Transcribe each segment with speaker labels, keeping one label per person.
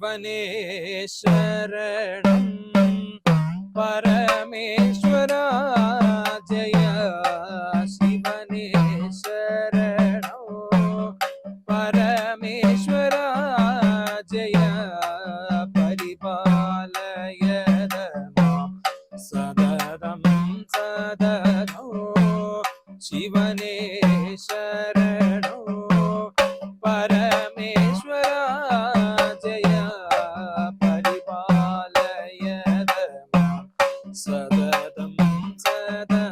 Speaker 1: ശിവനേ ശരണം. പരമേശ്വര ജയ ശിവനേ ശരണോ. പരമേശ്വര ജയ പരിപാലയ സദതം സദനോ ശിവനേ ശരണോ. പരമേശ്വര സദതം സദനോ ലോകങ്ങൾ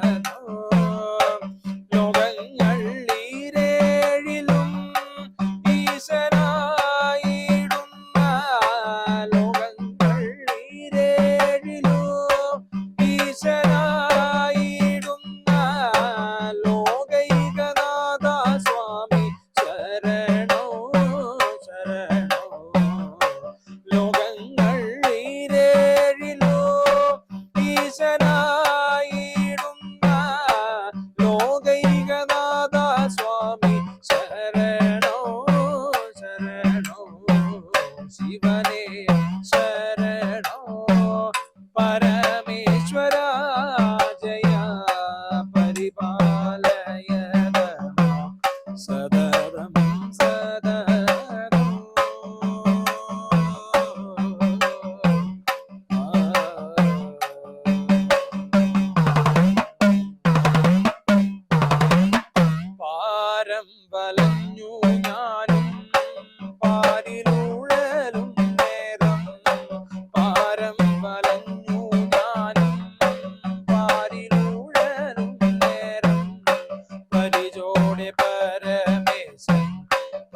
Speaker 1: ശിവനേ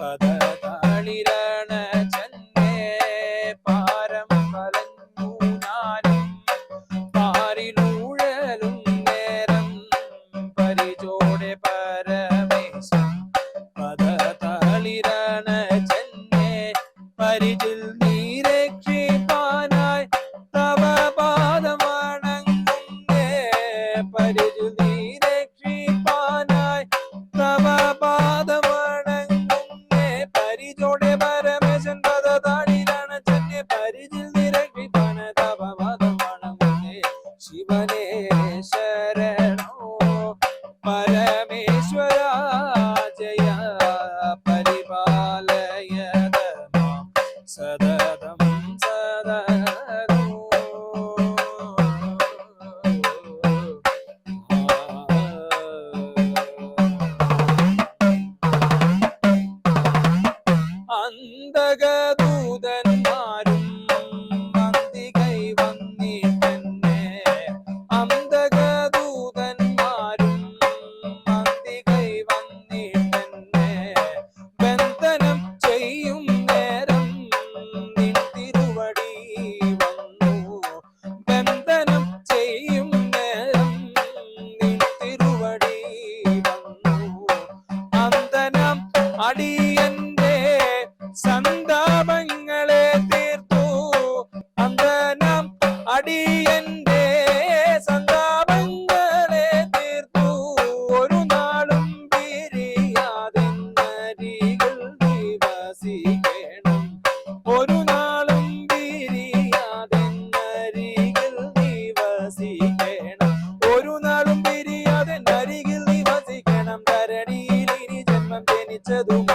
Speaker 1: that. പരിചോടെ പരമേശൻ പദതാളിരണ ചെന്നെ പരിചിൽ നിരക്ഷിപ്പാന തവ പാദമണങ്ങുന്നേ ശിവനേ ശരണോ പരമേശ്വര கந்தக സന്താപങ്ങളെ തീർത്തു. അന്തനം അടിയന്റെ സന്താപങ്ങളെ ഒരു നാളും നരികൾ ഒരു നാളും നരികൾ ഒരു നാളും ജനിച്ചതു